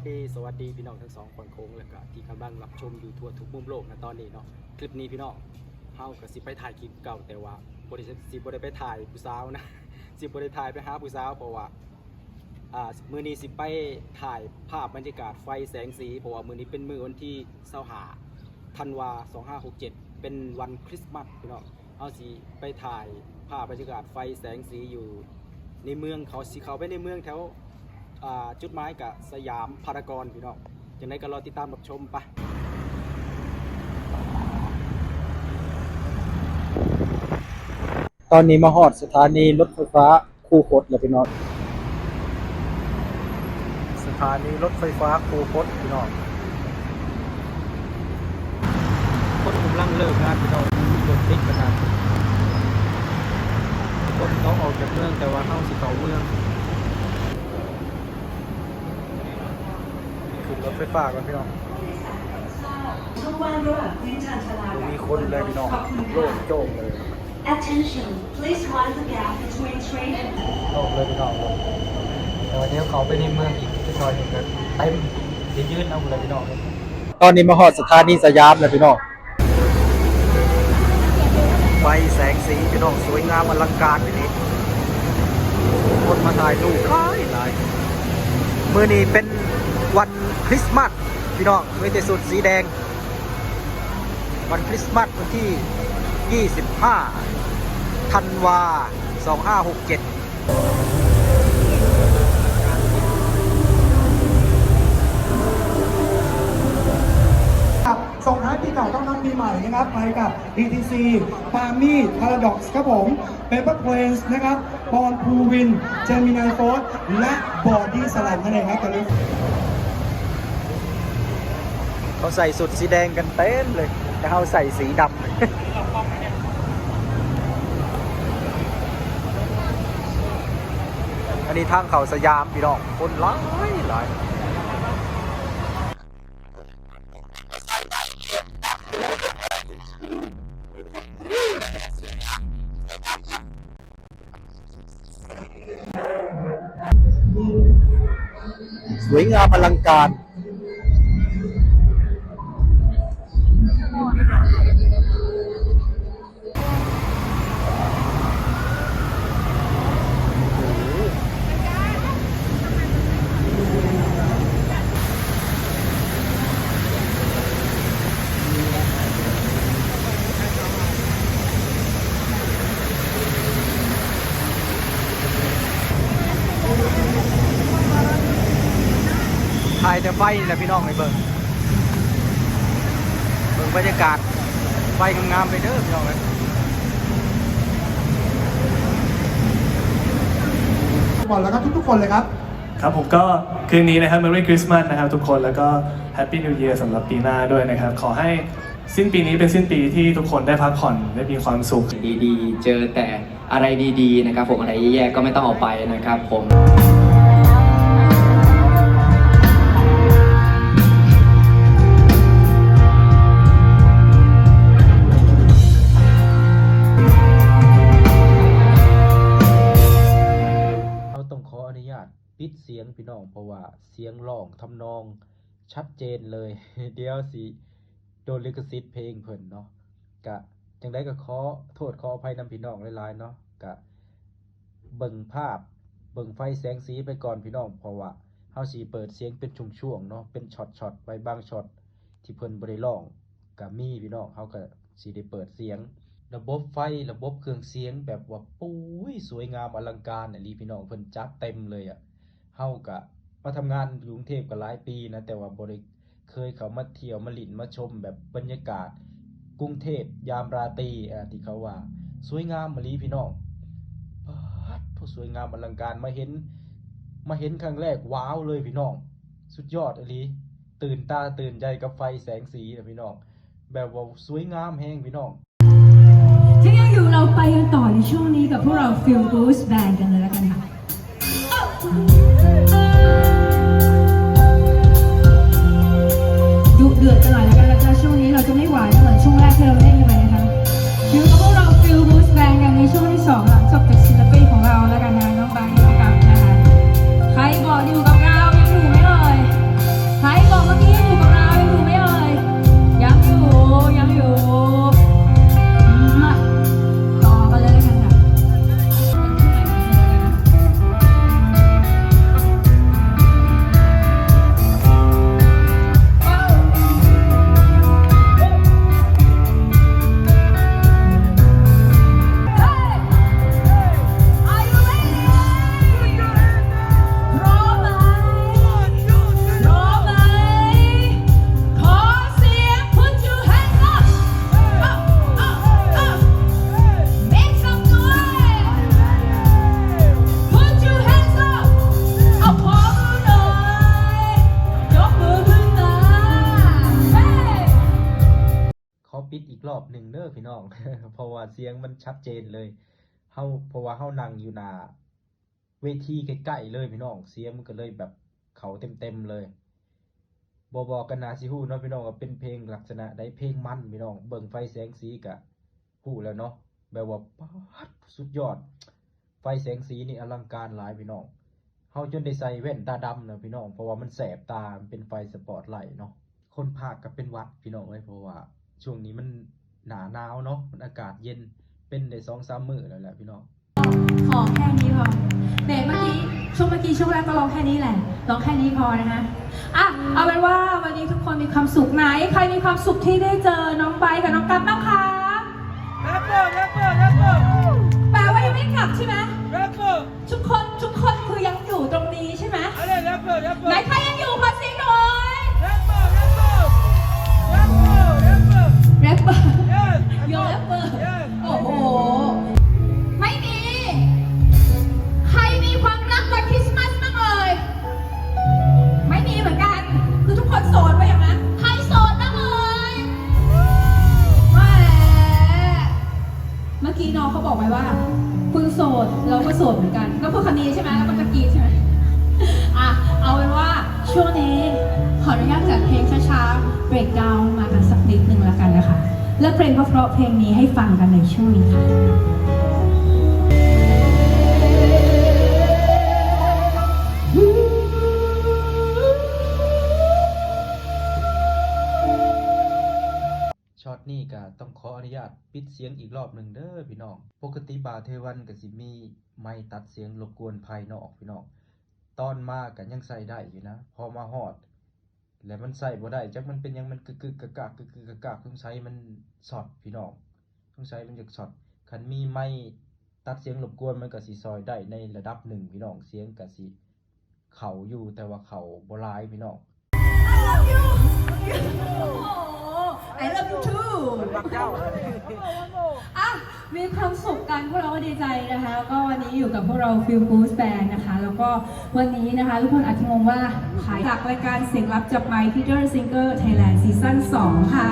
สวัสดีพี่น้องทั้งสองคนโค้งแล้วก็ที่กำลังรับชมอยู่ทั่วทุกมุมโลกนะตอนนี้เนาะคลิปนี้พี่น้องเฮาก็สิไปถ่ายคลิปเก่าแต่ว่าบ่ได้สิบได้ไปถ่ายผู้สาวนะสิบได้ถ่ายไปหาผู้สาวเพราะว่าอ่ามือนี้สิไปถ่ายภาพบรรยากาศไฟแสงสีเพราะว่ามือนี้เป็นมือวันที่25ธันวา2567 เป็นวันคริสต์มาสพี่น้องเฮาสิไปถ่ายภาพบรรยากาศไฟแสงสีอยู่ในเมืองเขาสิเขาไปในเมืองแถว จุดหมายกับสยามพารากอนพี่น้องอย่างไรก็รอติดตามรับชมไปะตอนนี้มาฮอดสถานีรถไฟฟ้าคูคตแล้วพี่น้องสถานีรถไฟฟ้าคูคตพี่น้องคนกำลังเลิกงานพี่น้องรถติดขนาดคนเขาออกจากเมืองแต่ว่าเข้าสิเขาเมือง ขึ้นรถไฟฟ้ากันพี่น้องช่องว่างระหว่างพื้นชานชาลาดูกับมีคนเลยพี่น้องโล่งโจ้งเลย Attention please mind the gap between train and โล่งเลยพี่น้องแต่วันนี้เขาไปในเมืองอีกจะซอยหนึ่งกันเต็มจะยืดเอาเลยพี่น้องตอนนี้มาฮอดสถานีสยามเลยพี่น้องไฟแสงสีพี่น้องสวยงามอลังการทีนี้คนมาถ่ายรูปหลายหลายมือนี้เป็น วันคริสต์มาสพี่น้องไม่แต่สุดสีแดง วันคริสต์มาสวันที่ 25ธันวา 2567ครับส่งท้ายปีเก่าต้อนรับปีใหม่นะครับไปกับ DTC p a m i Paradox ครับผม Paper Planes นะครับ b o r n p u Win Gemini Force และ Body Slam นั่นเองครับตอนนี้ เขาใส่สุดสีแดงกันเต้นเลย แต่เขาใส่สีดำอันนี้ทางเขาสยามพี่น้องคนหลายหลายสวยงามอลังการ แต่ไฟนี่แหละพี่น้องไอ้เบิ่งเบิ่งบรรยากาศไฟงามๆไปเด้อพี่น้องเลยก่อนแล้วก็ทุกๆคนเลยครับ ครับผมก็คืนนี้นะครับ Merry Christmas นะครับทุกคนแล้วก็ Happy New Year สำหรับปีหน้าด้วยนะครับ ขอให้สิ้นปีนี้เป็นสิ้นปีที่ทุกคนได้พักผ่อนได้มีความสุข ดีๆ เจอแต่อะไรดีๆนะครับผมอะไรแย่ๆก็ไม่ต้องเอาไปนะครับผม องขออนุญาตปิดเสียงพี่น้องเพราะว่าเสียงร้องทำนองชัดเจนเลย เดี๋ยวสิโดนลิขสิทธิ์เพลงเพิ่นเนาะกะจังได้ก็ขอโทษขออภัยนำพี่น้องหลายๆเนาะกะเบิ่งภาพเบิ่งไฟแสงสีไปก่อนพี่น้องเพราะว่าเฮาสิเปิดเสียงเป็นช่วงๆเนาะเป็นช็อตๆไว้บางช็อตที่เพิ่นบ่ได้ร้องก็มีพี่น้องเฮาก็สิได้เปิดเสียง ระบบไฟระบบเครื่องเสียงแบบว่าปุ้ยสวยงามอลังการอะลีพี่น้องเพิ่นจัดเต็มเลยอะเฮากะมาทำงานอยู่กรุงเทพก็หลายปีนะแต่ว่าบ่ได้เคยเขามาเที่ยวมาหลินมาชมแบบบรรยากาศ กรุงเทพยามราตรีอะที่เขาว่า สวยงามมาลีพี่น้องป๊ดผู้สวยงามอลังการมาเห็น มาเห็นครั้งแรกว้าวเลยพี่น้อง สุดยอดอลีตื่นตาตื่นใจกับไฟแสงสีนะพี่น้อง แบบว่าสวยงามแฮงพี่น้อง เราไปกันต่อในช่วงนี้กับพวกเรา Feel Boost Band กันเลยแล้วกันค่ะดุเดือดกันหน่อยแล้วกันนะจ๊ะช่วงนี้เราจะไม่หวานเหมือนช่วงแรกที่เราเล่นกันไปนะคะอยู่กับพวกเรา Feel Boost Band กันในช่วงที่สองหลังจบจาก กรอบหนึ่งเด้อพี่น้อง เพราะว่าเสียงมันชัดเจนเลยเฮาเพราะว่าเฮานั่งอยู่หน้าเวทีใกล้ๆเลยพี่น้อง เสียงมันก็เลยแบบเขาเต็มๆเลยบ่บอกกันนาสิฮู้เนาะพี่น้องว่าเป็นเพลงลักษณะใดเพลงมันพี่น้อง เบิ่งไฟแสงสีก็ฮู้แล้วเนาะแบบว่าป๊าดสุดยอด ไฟแสงสีนี่อลังการหลายพี่น้องเฮาจนได้ใส่แว่นตาดำนะพี่น้องเพราะว่ามันแสบตามเป็นไฟสปอตไลท์เนาะคนภาคก็เป็นวัดพี่น้องเอ้ยเพราะว่า ช่วงนี้มันหนาหนาวเนาะมันอากาศเย็นเป็นได้สองสามมื้อแล้วแหละพี่น้องขอแค่นี้พอเบรกเมื่อกี้ช่วงเมื่อกี้ช่วงแรกก็ร้องแค่นี้แหละร้องแค่นี้พอนะคะอะเอาเป็นว่าวันนี้ทุกคนมีความสุขไหน ใครมีความสุขที่ได้เจอน้องไบร์ทกับน้องกัฟบ้างคะแป ดเราก็โสดเหมือนกันก็พูดคำนี้ใช่ไหมแล้วก็ตะกี้ใช่ไหมอะเอาเป็นว่าช่วงนี้ขออนุญาตจัดเพลงช้าๆเบรกดาวมากันสักนิดนึงแล้วกันนะคะเลือกเพลงเพราะเพลงนี้ให้ฟังกันในช่วงนี้ค่ะ นี้ก็ต้องขออนุญาตปิดเสียงอีกรอบหนึ่งเด้อพี่น้อง ปกติบาเทวันก็สิมีไม้ตัดเสียงรบกวนภายนอกพี่น้อง ตอนมากันยังใส่ได้อยู่นะ พอมาฮอด แล้วมันใส่บ่ได้จักมันเป็นยังมันกึกกึกกะกากกึกกึกกะกากต้องใช้มันช็อตพี่น้องต้องใช้มันจากช็อตคันมีไม้ตัดเสียงรบกวนมันก็สิซอยได้ในระดับหนึ่งพี่น้องเสียงก็สิเขาอยู่แต่ว่าเขาบ่หลายพี่น้อง I love you too อะมีความสุขกันพวกเราก็ดีใจนะคะ ก็วันนี้อยู่กับพวกเรา Feel Boost Band นะคะ แล้วก็วันนี้นะคะ ทุกคนอาจจะงงว่าขายจากรายการเสียงลับจับไมค์ Teacher Singer Thailand ซีซั่น2 ค่ะ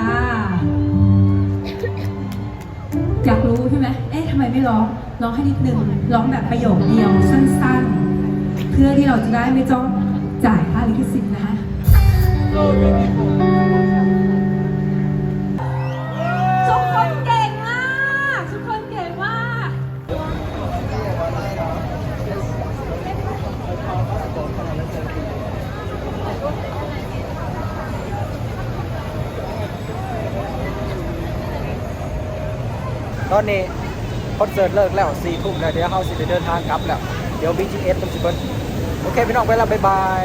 อยากรู้ใช่ไหมเอ๊ะทำไมไม่ร้อง ร้องให้นิดนึงร้องแบบประโยคเดียวสั้นๆ เพื่อที่เราจะได้ไม่ต้องจ่ายค่าลิขสิทธิ์นะคะ ตอนนี้คอนเสิร์ตเลิกแล้วสี่ทุ่มแล้วเดี๋ยวเขาสิไปเดินทางกลับแล้ว เดี๋ยว BTS มันสิเบิดโอเคพี่น้องไปแล้วบ๊ายบาย